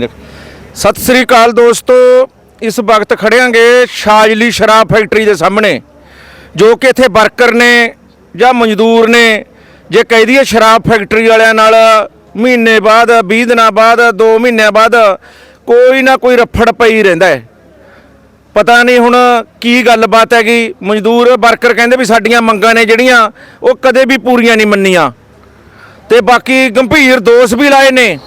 ਸਤਿ ਸ੍ਰੀ ਅਕਾਲ ਦੋਸਤੋ, ਇਸ ਵਕਤ ਖੜਿਆਂਗੇ ਸ਼ਾਜਲੀ ਸ਼ਰਾਬ ਫੈਕਟਰੀ ਦੇ ਸਾਹਮਣੇ, ਜੋ ਕਿ ਇੱਥੇ ਵਰਕਰ ਨੇ ਜਾਂ ਮਜ਼ਦੂਰ ਨੇ, ਜੇ ਕਹਿ ਦਈਏ ਸ਼ਰਾਬ ਫੈਕਟਰੀ ਵਾਲਿਆਂ ਨਾਲ, ਮਹੀਨੇ ਬਾਅਦ 20 ਦਿਨਾਂ ਬਾਅਦ 2 ਮਹੀਨਿਆਂ ਬਾਅਦ, ਕੋਈ ਨਾ ਕੋਈ ਰਫੜ ਪਈ ਰਹਿੰਦਾ ਹੈ। ਪਤਾ ਨਹੀਂ ਹੁਣ ਕੀ ਗੱਲਬਾਤ ਹੈਗੀ, ਮਜ਼ਦੂਰ ਵਰਕਰ ਕਹਿੰਦੇ ਵੀ ਸਾਡੀਆਂ ਮੰਗਾਂ ਨੇ ਜਿਹੜੀਆਂ, ਉਹ ਕਦੇ ਵੀ ਪੂਰੀਆਂ ਨਹੀਂ ਮੰਨੀਆਂ। ਤੇ ਬਾਕੀ ਗੰਭੀਰ ਦੋਸ਼ ਵੀ ਲਾਏ ਨੇ।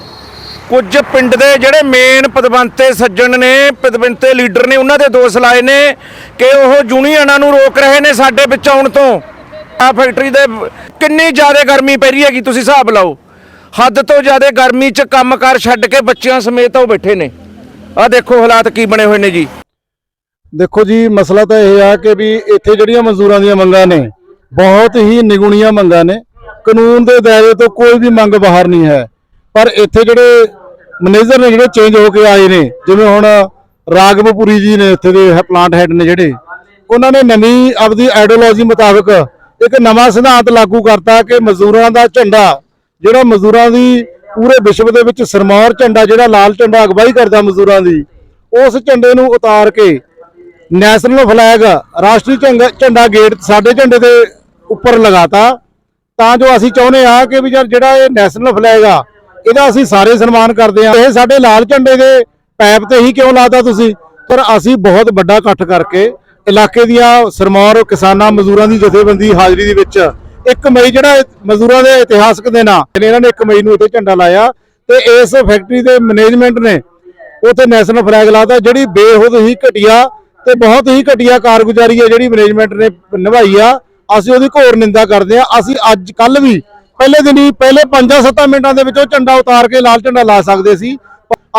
ਕੁਝ ਪਿੰਡ ਦੇ ਜਿਹੜੇ ਮੇਨ ਪਦਵੰਤੇ ਸੱਜਣ ਨੇ, ਪਦਵੰਤੇ ਲੀਡਰ ਨੇ, ਉਹਨਾਂ ਦੇ ਦੋਸ਼ ਲਾਏ ਨੇ ਕਿ ਉਹ ਯੂਨੀਅਨਾਂ ਨੂੰ ਰੋਕ ਰਹੇ ਨੇ ਸਾਡੇ ਵਿੱਚ ਆਉਣ ਤੋਂ। ਆ ਫੈਕਟਰੀ ਦੇ ਕਿੰਨੀ ਜ਼ਿਆਦਾ ਗਰਮੀ ਪੈ ਰਹੀ ਹੈਗੀ, ਤੁਸੀਂ ਹਿਸਾਬ ਲਾਓ। ਹੱਦ ਤੋਂ ਜ਼ਿਆਦਾ ਗਰਮੀ 'ਚ ਕੰਮਕਾਰ ਛੱਡ ਕੇ ਬੱਚਿਆਂ ਸਮੇਤ ਉਹ ਬੈਠੇ ਨੇ। ਆ ਦੇਖੋ ਹਾਲਾਤ ਕੀ ਬਣੇ ਹੋਏ ਨੇ ਜੀ। ਦੇਖੋ ਜੀ, ਮਸਲਾ ਤਾਂ ਇਹ ਆ ਕਿ ਵੀ ਇੱਥੇ ਜਿਹੜੀਆਂ ਮਜ਼ਦੂਰਾਂ ਦੀਆਂ ਮੰਗਾਂ ਨੇ, ਬਹੁਤ ਹੀ ਨਿਗੁਣੀਆਂ ਮੰਗਾਂ ਨੇ। ਕਾਨੂੰਨ ਦੇ ਦਾਇਰੇ ਤੋਂ ਕੋਈ ਵੀ ਮੰਗ ਬਾਹਰ ਨਹੀਂ ਹੈ। ਪਰ ਇੱਥੇ ਜਿਹੜੇ ਮੈਨੇਜਰ ਨੇ ਜਿਹੜੇ ਚੇਂਜ ਹੋ ਕੇ ਆਏ ਨੇ, ਜਿਵੇਂ ਹੁਣ ਰਾਗਵਪੁਰੀ ਜੀ ਨੇ ਇੱਥੇ ਦੇ ਪਲਾਂਟ ਹੈਡ ਨੇ ਜਿਹੜੇ, ਉਹਨਾਂ ਨੇ ਨਵੀਂ ਆਪਦੀ ਆਈਡੀਓਲੋਜੀ ਮੁਤਾਬਕ ਇੱਕ ਨਵਾਂ ਸਿਧਾਂਤ ਲਾਗੂ ਕਰਤਾ ਕਿ ਮਜ਼ਦੂਰਾਂ ਦਾ ਝੰਡਾ, ਜਿਹੜਾ ਮਜ਼ਦੂਰਾਂ ਦੀ ਪੂਰੇ ਵਿਸ਼ਵ ਦੇ ਵਿੱਚ ਸਰਮੌਰ ਝੰਡਾ, ਜਿਹੜਾ ਲਾਲ ਝੰਡਾ ਅਗਵਾਈ ਕਰਦਾ ਮਜ਼ਦੂਰਾਂ ਦੀ, ਉਸ ਝੰਡੇ ਨੂੰ ਉਤਾਰ ਕੇ ਨੈਸ਼ਨਲ ਫਲੈਗ ਰਾਸ਼ਟਰੀ ਝੰਗ- ਝੰਡਾ ਗੇਟ ਸਾਡੇ ਝੰਡੇ ਦੇ ਉੱਪਰ ਲਗਾਤਾ। ਤਾਂ ਜੋ ਅਸੀਂ ਚਾਹੁੰਦੇ ਆ ਕਿ ਵੀ ਯਾਰ ਜਿਹੜਾ ਇਹ ਨੈਸ਼ਨਲ ਫਲੈਗ ਆ ਇਹਦਾ ਅਸੀਂ ਸਾਰੇ ਸਨਮਾਨ ਕਰਦੇ ਹਾਂ। ਇਹ ਸਾਡੇ ਲਾਲ ਝੰਡੇ ਦੇ ਪੈਪ ਤੇ ਹੀ ਕਿਉਂ ਲਾਤਾ ਤੁਸੀਂ? ਪਰ ਅਸੀਂ ਬਹੁਤ ਵੱਡਾ ਇਕੱਠ ਕਰਕੇ ਇਲਾਕੇ ਦੀਆਂ ਸਰਮੌਰ ਕਿਸਾਨਾਂ, ਮਜ਼ਦੂਰਾਂ ਦੀ ਜਥੇਬੰਦੀ ਹਾਜ਼ਰੀ ਦੇ ਵਿੱਚ 1 ਮਈ ਜਿਹੜਾ ਮਜ਼ਦੂਰਾਂ ਦੇ ਇਤਿਹਾਸਕ ਦਿਨ ਆ, ਇਹਨਾਂ ਨੇ 1 ਮਈ ਨੂੰ ਇੱਥੇ ਝੰਡਾ ਲਾਇਆ ਤੇ ਇਸ ਫੈਕਟਰੀ ਦੇ ਮੈਨੇਜਮੈਂਟ ਨੇ ਉੱਥੇ ਨੈਸ਼ਨਲ ਫਲੈਗ ਲਾਤਾ, ਜਿਹੜੀ ਬੇਹੁਦ ਹੀ ਘਟੀਆ ਤੇ ਬਹੁਤ ਹੀ ਘਟੀਆ ਕਾਰਗੁਜ਼ਾਰੀ ਹੈ ਜਿਹੜੀ ਮੈਨੇਜਮੈਂਟ ਨੇ ਨਿਭਾਈ ਆ। ਅਸੀਂ ਉਹਦੀ ਘੋਰ ਨਿੰਦਾ ਕਰਦੇ ਆ ਅਸੀਂ ਅੱਜ ਕੱਲ ਵੀ ਪਹਿਲੇ ਦਿਨ ਹੀ ਪਹਿਲੇ 5-7 ਮਿੰਟਾਂ ਦੇ ਵਿੱਚ ਉਹ ਝੰਡਾ ਉਤਾਰ ਕੇ ਲਾਲ ਝੰਡਾ ਲਾ ਸਕਦੇ ਸੀ।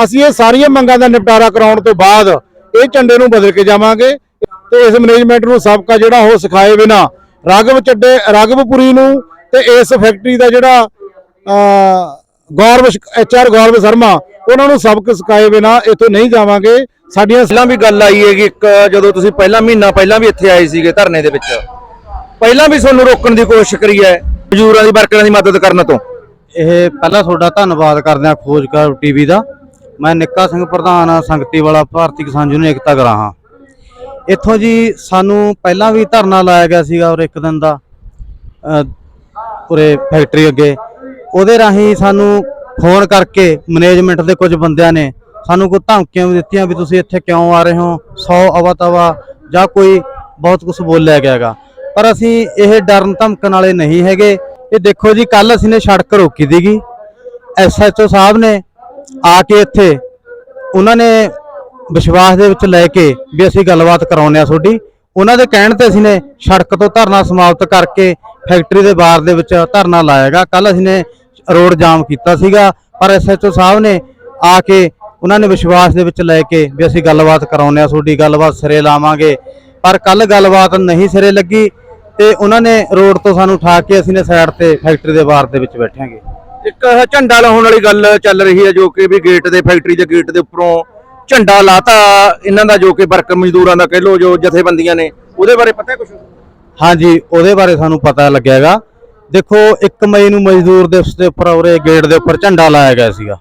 ਅਸੀਂ ਇਹ ਸਾਰੀਆਂ ਮੰਗਾਂ ਦਾ ਨਿਪਟਾਰਾ ਕਰਾਉਣ ਤੋਂ ਬਾਅਦ ਇਹ ਝੰਡੇ ਨੂੰ ਬਦਲ ਕੇ ਜਾਵਾਂਗੇ। ਤੇ ਇਸ ਮੈਨੇਜਮੈਂਟ ਨੂੰ ਸਬਕਾ ਜਿਹੜਾ ਉਹ ਸਿਖਾਏ ਬਿਨਾ ਰਾਘਵ ਚੱਡੇ ਰਾਘਵਪੁਰੀ ਨੂੰ ਤੇ ਇਸ ਫੈਕਟਰੀ ਦਾ ਜਿਹੜਾ ਅਹ, ਗੌਰਵ ਐਚਆਰ ਗੌਰਵ ਸ਼ਰਮਾ ਉਹਨਾਂ ਨੂੰ ਸਬਕ ਸਿਖਾਏ ਬਿਨਾ ਇੱਥੋਂ ਨਹੀਂ ਜਾਵਾਂਗੇ। ਸਾਡੀਆਂ ਪਹਿਲਾਂ ਵੀ ਗੱਲ ਆਈ ਹੈਗੀ ਇੱਕ ਜਦੋਂ ਤੁਸੀਂ ਪਹਿਲਾਂ ਮਹੀਨਾ ਪਹਿਲਾਂ ਵੀ ਇੱਥੇ ਆਏ ਸੀਗੇ ਧਰਨੇ ਦੇ ਵਿੱਚ। ਪਹਿਲਾਂ ਵੀ ਤੁਹਾਨੂੰ ਰੋਕਣ ਦੀ ਕੋਸ਼ਿਸ਼ ਕਰੀ ਹੈ। ਮਜ਼ਦੂਰਾਂ ਦੀ, ਵਰਕਰਾਂ ਦੀ ਮਦਦ ਕਰਨ ਤੋਂ? ਇਹ ਪਹਿਲਾਂ ਤੁਹਾਡਾ ਧੰਨਵਾਦ ਕਰਦੇ ਹਾਂ ਖੋਜਕਾਰ ਟੀਵੀ ਦਾ। ਮੈਂ ਨਿੱਕਾ ਸਿੰਘ ਪ੍ਰਧਾਨ ਸੰਗਤੀ ਵਾਲਾ ਭਾਰਤੀ ਕਿਸਾਨ ਯੂਨੀਅਨ ਏਕਤਾ ਗਰਾਹਾਂ ਇੱਥੋਂ ਜੀ ਸਾਨੂੰ ਪਹਿਲਾਂ ਵੀ ਧਰਨਾ ਲਾਇਆ ਗਿਆ ਸੀਗਾ ਔਰ ਇੱਕ ਦਿਨ ਦਾ ਪੂਰੇ ਫੈਕਟਰੀ ਅੱਗੇ। ਉਹਦੇ ਰਾਹੀਂ ਸਾਨੂੰ ਫੋਨ ਕਰਕੇ ਮੈਨੇਜਮੈਂਟ ਦੇ ਕੁਝ ਬੰਦਿਆਂ ਨੇ ਸਾਨੂੰ ਕੋਈ ਧਮਕੀਆਂ ਵੀ ਦਿੱਤੀਆਂ ਵੀ ਤੁਸੀਂ ਇੱਥੇ ਕਿਉਂ ਆ ਰਹੇ ਹੋ 100 ਅਵਾ ਤਵਾ ਜਾਂ ਕੋਈ ਬਹੁਤ ਕੁਝ ਬੋਲਿਆ ਗਿਆਗਾ। ਪਰ ਅਸੀਂ ਇਹ ਡਰਨ ਧਮਕਣ ਵਾਲੇ ਨਹੀਂ ਹੈਗੇ। ਇਹ ਦੇਖੋ ਜੀ ਕੱਲ ਅਸੀਂ ਨੇ ਸੜਕ ਰੋਕੀ ਦੀਗੀ ਐਸਐਚਓ ਸਾਹਿਬ ਨੇ ਆ ਕੇ ਇੱਥੇ ਉਹਨਾਂ ਨੇ ਵਿਸ਼ਵਾਸ ਦੇ ਵਿੱਚ ਲੈ ਕੇ ਵੀ ਅਸੀਂ ਗੱਲਬਾਤ ਕਰਾਉਂਦੇ ਆ ਤੁਹਾਡੀ। ਉਹਨਾਂ ਦੇ ਕਹਿਣ ਤੇ ਅਸੀਂ ਨੇ ਸੜਕ ਤੋਂ ਧਰਨਾ ਸਮਾਪਤ ਕਰਕੇ ਫੈਕਟਰੀ ਦੇ ਬਾਹਰ ਦੇ ਵਿੱਚ ਧਰਨਾ ਲਾਇਆਗਾ ਕੱਲ ਅਸੀਂ ਨੇ ਰੋਡ ਜਾਮ ਕੀਤਾ ਸੀਗਾ, ਪਰ ਐਸਐਚਓ ਸਾਹਿਬ ਨੇ ਆ ਕੇ ਉਹਨਾਂ ਨੇ ਵਿਸ਼ਵਾਸ ਦੇ ਵਿੱਚ ਲੈ ਕੇ ਵੀ ਅਸੀਂ ਗੱਲਬਾਤ ਕਰਾਉਂਦੇ ਆ ਤੁਹਾਡੀ, ਗੱਲਬਾਤ ਸਿਰੇ ਲਾਵਾਂਗੇ। ਪਰ ਕੱਲ ਗੱਲਬਾਤ ਨਹੀਂ ਸਿਰੇ ਲੱਗੀ। ਤੇ ਉਹਨਾਂ ਨੇ ਰੋਡ ਤੋਂ ਸਾਨੂੰ ਉਠਾ ਕੇ ਅਸੀਂ ਨੇ ਸਾਈਡ ਤੇ ਫੈਕਟਰੀ ਦੇ ਬਾਹਰ ਦੇ ਵਿੱਚ ਬੈਠਾਂਗੇ। ਇੱਕ ਇਹ ਝੰਡਾ ਲਾਉਣ ਵਾਲੀ ਗੱਲ ਚੱਲ ਰਹੀ ਹੈ ਜੋ ਕਿ ਵੀ ਗੇਟ ਦੇ ਫੈਕਟਰੀ ਦੇ ਗੇਟ ਦੇ ਉੱਪਰੋਂ ਝੰਡਾ ਲਾਤਾ। ਇਹਨਾਂ ਦਾ ਜੋ ਕਿ ਵਰਕਰ ਮਜ਼ਦੂਰਾਂ ਦਾ ਕਹਿ ਲੋ ਜੋ ਜਥੇਬੰਦੀਆਂ ਨੇ ਉਹਦੇ ਬਾਰੇ ਪਤਾ ਕੁਝ ਹਾਂਜੀ ਉਹਦੇ ਬਾਰੇ ਸਾਨੂੰ ਪਤਾ ਲੱਗਿਆਗਾ ਦੇਖੋ 1 ਮਈ ਨੂੰ ਮਜ਼ਦੂਰ ਦਿਵਸ ਦੇ ਉੱਪਰ ਉਰੇ ਗੇਟ ਦੇ ਉੱਪਰ ਝੰਡਾ ਲਾਇਆ ਗਿਆ ਸੀਗਾ।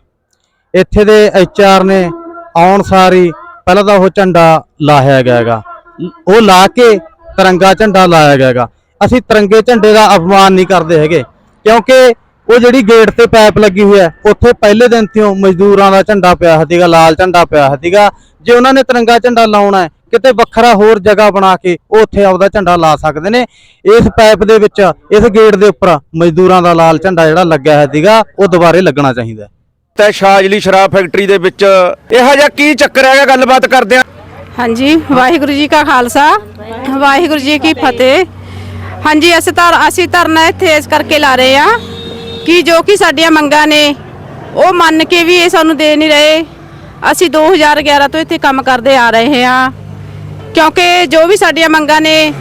ਇੱਥੇ ਦੇ ਐਚਆਰ ਨੇ ਆਉਣ ਸਾਰੀ ਪਹਿਲਾਂ ਤਾਂ ਉਹ ਝੰਡਾ ਲਾਇਆ ਗਿਆ ਹੈਗਾ। ਉਹ ਲਾ ਕੇ ਤਿਰੰਗਾ ਝੰਡਾ ਲਾਇਆ ਗਿਆ ਹੈਗਾ। ਅਸੀਂ ਤਿਰੰਗੇ ਝੰਡੇ ਦਾ ਅਪਮਾਨ ਨਹੀਂ ਕਰਦੇ ਹੈਗੇ। ਕਿਉਂਕਿ ਉਹ ਜਿਹੜੀ ਗੇਟ ਤੇ ਪਾਈਪ ਲੱਗੀ ਹੋਈ ਹੈ, ਉੱਥੇ ਪਹਿਲੇ ਦਿਨ ਤੋਂ ਮਜ਼ਦੂਰਾਂ ਦਾ ਝੰਡਾ ਪਿਆ ਸੀਗਾ, ਲਾਲ ਝੰਡਾ ਪਿਆ ਸੀਗਾ। ਜੇ ਉਹਨਾਂ ਨੇ ਤਿਰੰਗਾ ਝੰਡਾ ਲਾਉਣਾ ਹੈ, ਕਿਤੇ ਵੱਖਰਾ ਹੋਰ ਜਗ੍ਹਾ ਬਣਾ ਕੇ ਉਹ ਉੱਥੇ ਆਪਦਾ ਝੰਡਾ ਲਾ ਸਕਦੇ ਨੇ। ਇਸ ਪਾਈਪ ਦੇ ਵਿੱਚ, ਇਸ ਗੇਟ ਦੇ ਉੱਪਰ ਮਜ਼ਦੂਰਾਂ ਦਾ ਲਾਲ ਝੰਡਾ ਜਿਹੜਾ ਲੱਗਿਆ ਹੈ ਸੀਗਾ, ਉਹ ਦੁਬਾਰੇ ਲੱਗਣਾ ਚਾਹੀਦਾ ਤੇ ਸ਼ਾਜਲੀ ਸ਼ਰਾਬ ਫੈਕਟਰੀ ਦੇ ਵਿੱਚ, ਇਹੋ ਜਿਹਾ ਕੀ ਚੱਕਰ ਹੈਗਾ? ਗੱਲਬਾਤ ਕਰਦੇ ਆ ਹਾਂਜੀ, ਵਾਹਿਗੁਰੂ ਜੀ ਕਾ ਖਾਲਸਾ, ਵਾਹਿਗੁਰੂ ਜੀ ਕੀ ਫਤਿਹ। ਹਾਂਜੀ, ਅਸੀਂ ਤਾਂ ਅਸੀਂ ਧਰਨਾ ਇੱਥੇ ਇਸ ਕਰਕੇ ਲਾ ਰਹੇ ਆ ਕਿ ਜੋ ਕਿ ਸਾਡੀਆਂ ਮੰਗਾਂ ਨੇ, ਉਹ ਮੰਨ ਕੇ ਵੀ ਇਹ ਸਾਨੂੰ ਦੇ ਨਹੀਂ ਰਹੇ। ਅਸੀਂ 2011 ਤੋਂ ਇੱਥੇ ਕੰਮ ਕਰਦੇ ਆ ਰਹੇ ਹਾਂ। ਕਿਉਂਕਿ ਜੋ ਵੀ ਸਾਡੀਆਂ ਮੰਗਾਂ ਨੇ,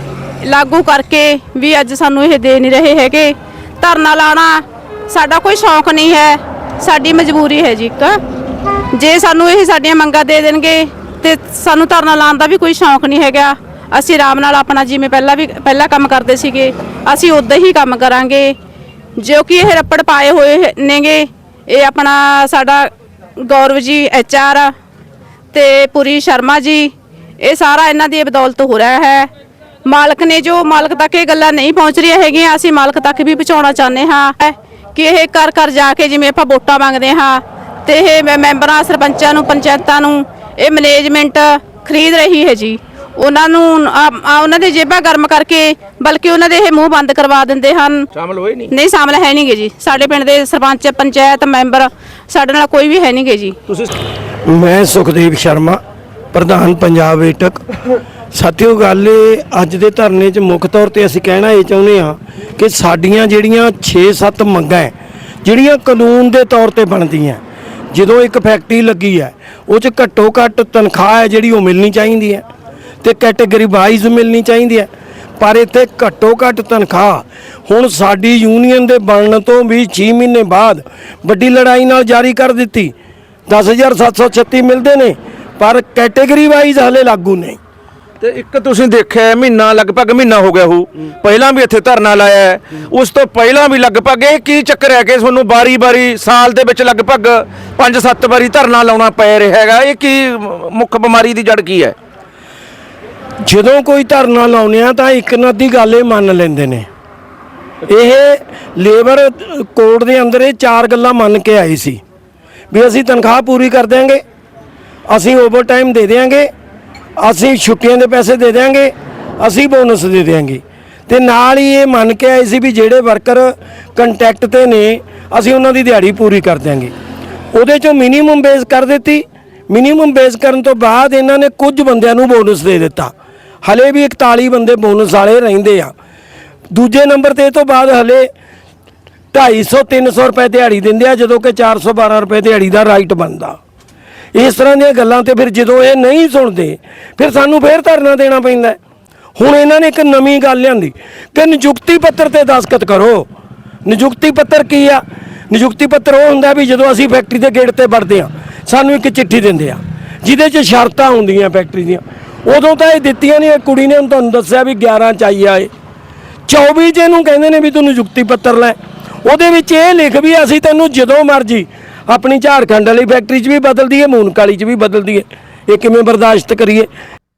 ਲਾਗੂ ਕਰਕੇ ਵੀ ਅੱਜ ਸਾਨੂੰ ਇਹ ਦੇ ਨਹੀਂ ਰਹੇ ਹੈਗੇ। ਧਰਨਾ ਲਾਣਾ ਸਾਡਾ ਕੋਈ ਸ਼ੌਂਕ ਨਹੀਂ ਹੈ, ਸਾਡੀ ਮਜਬੂਰੀ ਹੈ ਜੀ ਇੱਕ। ਜੇ ਸਾਨੂੰ ਇਹ ਸਾਡੀਆਂ ਮੰਗਾਂ ਦੇ ਦੇਣਗੇ ਤੇ ਸਾਨੂੰ ਧਰਨਾ ਲਾਉਣ ਦਾ ਵੀ ਕੋਈ ਸ਼ੌਂਕ ਨਹੀਂ ਹੈਗਾ। ਅਸੀਂ ਆਰਾਮ ਨਾਲ ਆਪਣਾ ਜਿਵੇਂ ਪਹਿਲਾਂ ਵੀ ਪਹਿਲਾਂ ਕੰਮ ਕਰਦੇ ਸੀਗੇ, ਅਸੀਂ ਉਦਾਂ ਹੀ ਕੰਮ ਕਰਾਂਗੇ। ਜੋ ਕਿ ਇਹ ਰੱਪੜ ਪਾਏ ਹੋਏ ਨੇਗੇ। ਇਹ ਆਪਣਾ ਸਾਡਾ ਗੌਰਵ ਜੀ ਐਚਆਰ ਤੇ ਪੁਰੀ ਸ਼ਰਮਾ ਜੀ। ਇਹ ਸਾਰਾ ਇਹਨਾਂ ਦੀ ਬਦੌਲਤ ਹੋ ਰਿਹਾ ਹੈ। ਮਾਲਕ ਨੇ ਜੋ ਮਾਲਕ ਤੱਕ ਇਹ ਗੱਲਾਂ ਨਹੀਂ ਪਹੁੰਚ ਰਹੀਆਂ ਹੈਗੀਆਂ, ਅਸੀਂ ਮਾਲਕ ਤੱਕ ਵੀ ਪਹੁੰਚਾਉਣਾ ਚਾਹੁੰਦੇ ਹਾਂ। ਕਿ ਇਹ ਕਰ ਕਰ ਜਾ ਕੇ ਜਿਵੇਂ ਆਪਾਂ ਵੋਟਾਂ ਮੰਗਦੇ ਹਾਂ ਤੇ ਇਹ ਮੈਂ- ਮੈਂਬਰਾਂ, ਸਰਪੰਚਾਂ ਨੂੰ, ਪੰਚਾਇਤਾਂ ਨੂੰ ਇਹ ਮੈਨੇਜਮੈਂਟ ਖਰੀਦ ਰਹੀ ਹੈ ਜੀ। ਉਹਨਾਂ ਨੂੰ ਉਹਨਾਂ ਦੇ ਜੇਬਾਂ ਗਰਮ ਕਰਕੇ ਬਲਕਿ ਉਹਨਾਂ ਦੇ ਇਹ ਮੂੰਹ ਬੰਦ ਕਰਵਾ ਦਿੰਦੇ ਹਨ। ਸ਼ਾਮਲ ਹੋਏ ਨਹੀਂ? ਨਹੀਂ ਸ਼ਾਮਲ ਹੈ ਨਹੀਂਗੇ ਜੀ। ਸਾਡੇ ਪਿੰਡ ਦੇ ਸਰਪੰਚ ਪੰਚਾਇਤ ਮੈਂਬਰ ਸਾਡੇ ਨਾਲ ਕੋਈ ਵੀ ਹੈ ਨਹੀਂਗੇ ਜੀ। ਤੁਸੀਂ ਮੈਂ ਸੁਖਦੇਵ ਸ਼ਰਮਾ ਪ੍ਰਧਾਨ ਪੰਜਾਬ ਏਟਕ। ਸਾਥੀਓ ਗੱਲ ਇਹ ਅੱਜ ਦੇ ਧਰਨੇ 'ਚ ਮੁੱਖ ਤੌਰ ਤੇ ਅਸੀਂ ਕਹਿਣਾ ਇਹ ਚਾਹੁੰਦੇ ਹਾਂ ਕਿ ਸਾਡੀਆਂ ਜਿਹੜੀਆਂ 6-7 ਮੰਗਾਂ ਜਿਹੜੀਆਂ ਕਾਨੂੰਨ ਦੇ ਤੌਰ ਤੇ ਬਣਦੀਆਂ ਜਦੋਂ ਇੱਕ ਫੈਕਟਰੀ ਲੱਗੀ ਹੈ, ਉਹ 'ਚ ਘੱਟੋ ਘੱਟ ਤਨਖਾਹ ਹੈ ਜਿਹੜੀ ਉਹ ਮਿਲਣੀ ਚਾਹੀਦੀ ਹੈ ਤੇ ਕੈਟਾਗਰੀ ਵਾਈਜ਼ ਮਿਲਣੀ ਚਾਹੀਦੀ ਹੈ। ਪਰ ਇੱਥੇ ਘੱਟੋ ਘੱਟ ਤਨਖਾਹ ਹੁਣ ਸਾਡੀ ਯੂਨੀਅਨ ਦੇ ਬਣਨ ਤੋਂ ਵੀ 6 ਮਹੀਨੇ ਬਾਅਦ ਵੱਡੀ ਲੜਾਈ ਨਾਲ ਜਾਰੀ ਕਰ ਦਿੱਤੀ। 10736 ਮਿਲਦੇ ਨੇ, ਪਰ ਕੈਟਾਗਰੀ ਵਾਈਜ਼ ਹਲੇ ਲਾਗੂ ਨਹੀਂ। ਤੇ ਇੱਕ ਤੁਸੀਂ ਦੇਖਿਆ ਮਹੀਨਾ ਲਗਭਗ ਮਹੀਨਾ ਹੋ ਗਿਆ ਹੋ। ਪਹਿਲਾਂ ਵੀ ਇੱਥੇ ਧਰਨਾ ਲਾਇਆ ਉਸ ਤੋਂ ਪਹਿਲਾਂ ਵੀ ਲਗਭਗ ਇਹ ਕੀ ਚੱਕਰ ਹੈ ਕਿ ਤੁਹਾਨੂੰ ਬਾਰੀ-ਬਾਰੀ ਸਾਲ ਦੇ ਵਿੱਚ ਲਗਭਗ 5-7 ਵਾਰੀ ਧਰਨਾ ਲਾਉਣਾ ਪੈ ਰਿਹਾ ਹੈਗਾ। ਇਹ ਕੀ ਮੁੱਖ ਬਿਮਾਰੀ ਦੀ ਜੜ ਕੀ ਹੈ? ਜਦੋਂ ਕੋਈ ਧਰਨਾ ਲਾਉਂਦੇ ਆ ਤਾਂ ਇੱਕ ਨਾ ਦੀ ਗੱਲ ਇਹ ਮੰਨ ਲੈਂਦੇ ਨੇ। ਇਹ ਲੇਬਰ ਕੋਡ ਦੇ ਅੰਦਰ ਇਹ ਚਾਰ ਗੱਲਾਂ ਮੰਨ ਕੇ ਆਈ ਸੀ ਵੀ ਅਸੀਂ ਤਨਖਾਹ ਪੂਰੀ ਕਰ ਦਿਆਂਗੇ, ਅਸੀਂ ਓਵਰ ਟਾਈਮ ਦੇ ਦਿਆਂਗੇ ਅਸੀਂ ਛੁੱਟੀਆਂ ਦੇ ਪੈਸੇ ਦੇ ਦਿਆਂਗੇ, ਅਸੀਂ ਬੋਨਸ ਦੇ ਦਿਆਂਗੇ। ਤੇ ਨਾਲ ਹੀ ਇਹ ਮੰਨ ਕੇ ਆਏ ਸੀ ਵੀ ਜਿਹੜੇ ਵਰਕਰ ਕੰਟੈਕਟ ਤੇ ਨੇ, ਅਸੀਂ ਉਹਨਾਂ ਦੀ ਦਿਹਾੜੀ ਪੂਰੀ ਕਰ ਦਿਆਂਗੇ। ਉਹਦੇ ਚੋਂ ਮਿਨੀਮਮ ਬੇਸ ਕਰ ਦਿੱਤੀ। ਮਿਨੀਮਮ ਬੇਸ ਕਰਨ ਤੋਂ ਬਾਅਦ ਇਹਨਾਂ ਨੇ ਕੁਝ ਬੰਦਿਆਂ ਨੂੰ ਬੋਨਸ ਦੇ ਦਿੱਤਾ। ਹਲੇ ਵੀ 41 ਬੰਦੇ ਬੋਨਸ ਵਾਲੇ ਰਹਿੰਦੇ ਆ। ਦੂਜੇ ਨੰਬਰ ਤੇ ਇਹ ਤੋਂ ਬਾਅਦ ਹਲੇ 250 300 ਰੁਪਏ ਦਿਹਾੜੀ ਦਿੰਦੇ ਆ, ਜਦੋਂ ਕਿ 412 ਰੁਪਏ ਦਿਹਾੜੀ ਦਾ ਰਾਈਟ ਬਣਦਾ। ਇਸ ਤਰ੍ਹਾਂ ਦੀਆਂ ਗੱਲਾਂ ਤੇ ਫਿਰ ਜਦੋਂ ਇਹ ਨਹੀਂ ਸੁਣਦੇ, ਫਿਰ ਸਾਨੂੰ ਫੇਰ ਧਰਨਾ ਦੇਣਾ ਪੈਂਦਾ ਹੁਣ ਇਹਨਾਂ ਨੇ ਇੱਕ ਨਵੀਂ ਗੱਲ ਲਿਆਂਦੀ ਕਿ ਨਿਯੁਕਤੀ ਪੱਤਰ ਤੇ ਦਸਖਤ ਕਰੋ। ਨਿਯੁਕਤੀ ਪੱਤਰ ਕੀ ਆ? ਨਿਯੁਕਤੀ ਪੱਤਰ ਉਹ ਹੁੰਦਾ ਵੀ ਜਦੋਂ ਅਸੀਂ ਫੈਕਟਰੀ ਦੇ ਗੇਟ ਤੇ ਵੜਦੇ ਆ ਸਾਨੂੰ ਇੱਕ ਚਿੱਠੀ ਦਿੰਦੇ ਆ, ਜਿਹਦੇ 'ਚ ਸ਼ਰਤਾਂ ਹੁੰਦੀਆਂ ਫੈਕਟਰੀ ਦੀਆਂ। ਉਦੋਂ ਤਾਂ ਇਹ ਦਿੱਤੀਆਂ ਨਹੀਂ, ਇਹ ਕੁੜੀ ਨੇ ਹੁਣ ਤੁਹਾਨੂੰ ਦੱਸਿਆ ਵੀ 11 ਚ ਆਈ ਆ ਇਹ। 24 ਜੇ ਨੂੰ ਕਹਿੰਦੇ ਨੇ ਵੀ ਤੂੰ ਨਿਯੁਕਤੀ ਪੱਤਰ ਲੈ। ਉਹਦੇ ਵਿੱਚ ਇਹ ਲਿਖ ਵੀ ਅਸੀਂ ਤੈਨੂੰ ਜਦੋਂ ਮਰਜ਼ੀ ਆਪਣੀ ਝਾਰਖੰਡ ਵਾਲੀ ਫੈਕਟਰੀ 'ਚ ਵੀ ਬਦਲ ਦਈਏ ਮੂਨਕ ਵਾਲੀ 'ਚ ਵੀ ਬਦਲ ਦਈਏ ਇਹ ਕਿਵੇਂ ਬਰਦਾਸ਼ਤ ਕਰੀਏ?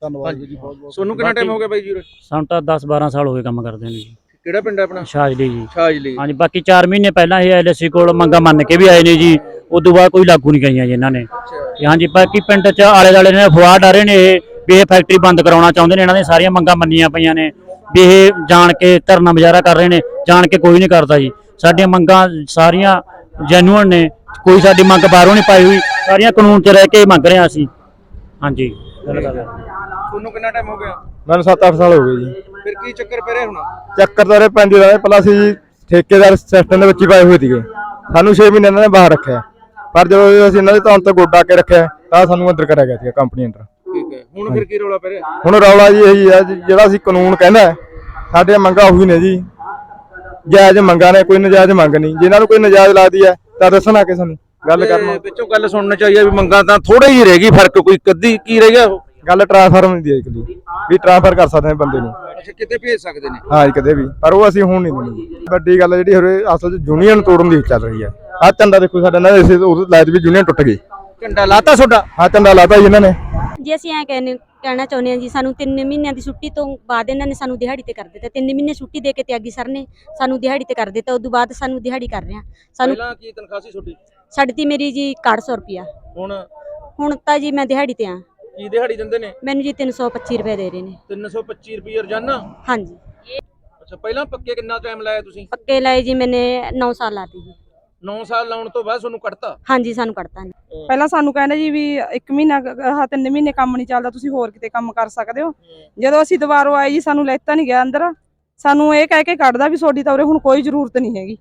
ਧੰਨਵਾਦ ਜੀ ਬਹੁਤ ਬਹੁਤ ਤੁਹਾਨੂੰ ਕਿੰਨਾ ਟਾਈਮ ਹੋ ਗਿਆ ਬਾਈ ਜੀ ਉਰੇ? ਸਾਨੂੰ ਤਾਂ 10 12 ਸਾਲ ਹੋ ਗਏ ਕੰਮ ਕਰਦੇ ਨੇ ਜੀ। ਕਿਹੜਾ ਪਿੰਡ ਹੈ ਆਪਣਾ? ਸ਼ਾਜਲੀ ਜੀ। ਸ਼ਾਜਲੀ ਹਾਂਜੀ ਬਾਕੀ 4 ਮਹੀਨੇ ਪਹਿਲਾਂ ਇਹ ਐਲਸੀ ਕੋਲ ਮੰਗਾ ਮੰਨ ਕੇ ਵੀ ਆਏ ਨੇ ਜੀ। ਉਦੋਂ ਬਾਅਦ ਕੋਈ ਲਾਗੂ ਨਹੀਂ ਗਈਆਂ ਜੀ ਇਹਨਾਂ ਨੇ। ਹਾਂਜੀ ਬਾਕੀ ਪਿੰਡ 'ਚ ਆਲੇ ਦਾਲੇ ਨੇ ਅਫਵਾਹ ਡਾਰੇ ਨੇ ਇਹ ਵੀ ਇਹ ਫੈਕਟਰੀ ਬੰਦ ਕਰਾਉਣਾ ਚਾਹੁੰਦੇ ਨੇ। ਇਹਨਾਂ ਦੀਆਂ ਸਾਰੀਆਂ ਮੰਗਾਂ ਮੰਨੀਆਂ ਪਈਆਂ ਨੇ। ਵੀ ਇਹ ਜਾਣ ਕੇ ਧਰਨਾ ਮੁਜ਼ਾਹਰਾ ਕਰ ਰਹੇ ਨੇ। ਜਾਣ ਕੇ ਕੋਈ ਨਹੀਂ ਕਰਦਾ ਜੀ। ਸਾਡੀਆਂ ਮੰਗਾਂ ਸਾਰੀਆਂ ਜੈਨੂਅਨ ਨੇ। ਕੋਈ ਸਾਡੀ ਮੰਗ ਬਾਹਰੋਂ ਨਹੀਂ ਪਾਈ ਹੋਈ। ਸਾਰੀਆਂ ਕਾਨੂੰਨ 'ਚ ਰਹਿ ਕੇ ਮੰਗ ਰਹੇ ਹਾਂ ਅਸੀਂ। ਹਾਂਜੀ। ਤੁਹਾਨੂੰ ਕਿੰਨਾ ਟਾਈਮ ਹੋ ਗਿਆ? ਮੈਨੂੰ 7-8 ਸਾਲ ਹੋ ਗਏ ਜੀ। ਫਿਰ ਕੀ ਚੱਕਰ ਪੈ ਰਿਹਾ ਹੁਣ? ਚੱਕਰ ਤਾਂ ਰੇ ਪੈਂਦੇ ਰਹੇ ਪਹਿਲਾਂ ਅਸੀਂ ਜੀ ਠੇਕੇਦਾਰ ਸਿਸਟਮ ਦੇ ਵਿੱਚ ਹੀ ਪਾਏ ਹੋਏ ਸੀਗੇ। ਸਾਨੂੰ 6 ਮਹੀਨੇ ਇਹਨਾਂ ਨੇ ਬਾਹਰ ਰੱਖਿਆ। ਪਰ ਜਦੋਂ ਅਸੀਂ ਇਹਨਾਂ ਦੇ ਤੌਰ ਤੇ ਗੋਡਾ ਕੇ ਰੱਖਿਆ ਤਾਂ ਸਾਨੂੰ ਅੰਦਰ ਕਰਿਆ ਗਿਆ ਸੀ ਕੰਪਨੀ ਅੰਦਰ। ਠੀਕ ਹੈ। ਹੁਣ ਫਿਰ ਕੀ ਰੌਲਾ ਪੈ ਰਿਹਾ? ਹੁਣ ਰੌਲਾ ਜੀ ਇਹੀ ਹੈ ਜੀ, ਜਿਹੜਾ ਅਸੀਂ ਕਾਨੂੰਨ ਕਹਿੰਦਾ ਹੈ, ਸਾਡੀਆਂ ਮੰਗਾਂ ਉਹੀ ਨੇ ਜੀ। ਜਾਇਜ਼ ਮੰਗਾਂ ਨੇ ਕੋਈ ਨਜਾਇਜ਼ ਮੰਗ ਨਹੀਂ। ਜੇ ਇਹਨਾਂ ਨੂੰ ਕੋਈ ਨਜਾਇਜ਼ ਲੱਗਦੀ ਹੈ ਤਾਂ ਦੱਸਣ ਆ ਕੇ ਸਾਨੂੰ ਗੱਲ ਕਰਨਾ ਵਿੱਚੋਂ ਗੱਲ ਸੁਣਨੀ ਚਾਹੀਏ ਵੀ ਮੰਗਾਂ ਤਾਂ ਥੋੜਾ ਹੀ ਰਹਿ ਗਈ ਫ਼ਰਕ ਕੋਈ ਕੱਦੀ ਕੀ ਰਹਿ ਗਿਆ ਉਹ? ਗੱਲ ਟ੍ਰਾਂਸਫਾਰਮ ਦੀ ਹੈ ਇਕੱਲੀ ਵੀ ਟ੍ਰਾਂਸਫਰ ਕਰ ਸਕਦੇ ਨੇ ਬੰਦੇ ਨੂੰ। ਅੱਛਾ ਕਿਤੇ ਭੇਜ ਸਕਦੇ ਨੇ? ਹਾਂ ਜੀ ਕਦੇ ਵੀ ਪਰ ਉਹ ਅਸੀਂ ਹੁਣ ਨਹੀਂ ਦੇਣੀ। ਵੱਡੀ ਗੱਲ ਜਿਹੜੀ ਹੋਰੇ ਅਸਲ 'ਚ ਯੂਨੀਅਨ ਤੋੜਨ ਦੀ ਚੱਲ ਰਹੀ ਹੈ ਆਹ ਝੰਡਾ ਦੇਖੋ ਸਾਡਾ ਨਾ ਇਸੇ ਉਹ ਲਾਇਤ ਵੀ ਯੂਨੀਅਨ ਟੁੱਟ ਗਈ। ਝੰਡਾ ਲਾਤਾ ਤੁਹਾਡਾ? ਆਹ ਝੰਡਾ ਲਾਤਾ ਜੀ ਇਹਨਾਂ ਨੇ। ਜੀ ਅਸੀਂ ਐ ਕਹਿੰਨੇ ਕਹਿਣਾ ਚਾਹੁੰਦੇ ਹਾਂ ਜੀ ਸਾਨੂੰ 3 ਮਹੀਨਿਆਂ ਦੀ ਛੁੱਟੀ ਤੋਂ ਬਾਅਦ ਇਹਨਾਂ ਨੇ ਸਾਨੂੰ ਦਿਹਾੜੀ ਤੇ ਕਰ ਦਿੱਤਾ। 3 ਮਹੀਨੇ ਛੁੱਟੀ ਦੇ ਕੇ ਤਿਆਗੀ ਸਰ ਨੇ ਸਾਨੂੰ ਦਿਹਾੜੀ ਤੇ ਕਰ ਦਿੱਤਾ ਉਦੋਂ ਬਾਅਦ ਸਾਨੂੰ ਦਿਹਾੜੀ ਕਰ ਰਹੇ ਆ ਸਾਨੂੰ ਪਹਿਲਾਂ ਕੀ ਤਨਖਾਹ ਸੀ ਤੁਹਾਡੀ? ਸਾਡੀ ਤੀ ਮੇਰੀ ਜੀ 150 ਰੁਪਿਆ ਹੁਣ? ਹੁਣ ਤਾਂ ਜੀ ਮੈਂ ਦਿਹਾੜੀ ਤੇ ਆ ਕੀ ਦਿਹਾੜੀ ਦਿੰਦੇ ਨੇ? ਮੈਨੂੰ ਜੀ 325 ਰੁਪਏ ਦੇ ਰਹੇ ਨੇ। 325 ਰੁਪਏ ਰੋਜ਼ਾਨਾ? ਹਾਂਜੀ। ਅੱਛਾ ਪਹਿਲਾਂ ਪੱਕੇ ਕਿੰਨਾ ਟਾਈਮ ਲਾਇਆ ਤੁਸੀਂ? ਪੱਕੇ ਲਾਏ ਜੀ ਮੈਨੇ 9 ਸਾਲ ਲਾਤੀ ਜੀ। 9 ਸਾਲ ਲਾਉਣ ਤੋਂ ਬਾਅਦ ਤੁਹਾਨੂੰ ਕੱਢਤਾ? ਹਾਂਜੀ ਸਾਨੂੰ ਕੱਢਤਾ ਨੇ ਪਹਿਲਾਂ ਸਾਨੂੰ ਕਹਿੰਦੇ ਜੀ ਵੀ ਇੱਕ ਮਹੀਨਾ ਆਹ ਤਿੰਨ ਮਹੀਨੇ ਕੰਮ ਨਹੀਂ ਚੱਲਦਾ ਤੁਸੀਂ ਹੋਰ ਕਿਤੇ ਕੰਮ ਕਰ ਸਕਦੇ ਹੋ। ਜਦੋਂ ਅਸੀਂ ਦੁਬਾਰਾ ਆਏ ਜੀ ਸਾਨੂੰ ਲੈਤਾ ਨਹੀਂ ਗਿਆ ਅੰਦਰ। ਸਾਨੂੰ ਇਹ ਕਹਿ ਕੇ ਕੱਢਦਾ ਵੀ ਤੁਹਾਡੀ ਤਾਂ ਉਰੇ ਹੁਣ ਕੋਈ ਜ਼ਰੂਰਤ ਨਹੀਂ ਹੈਗੀ।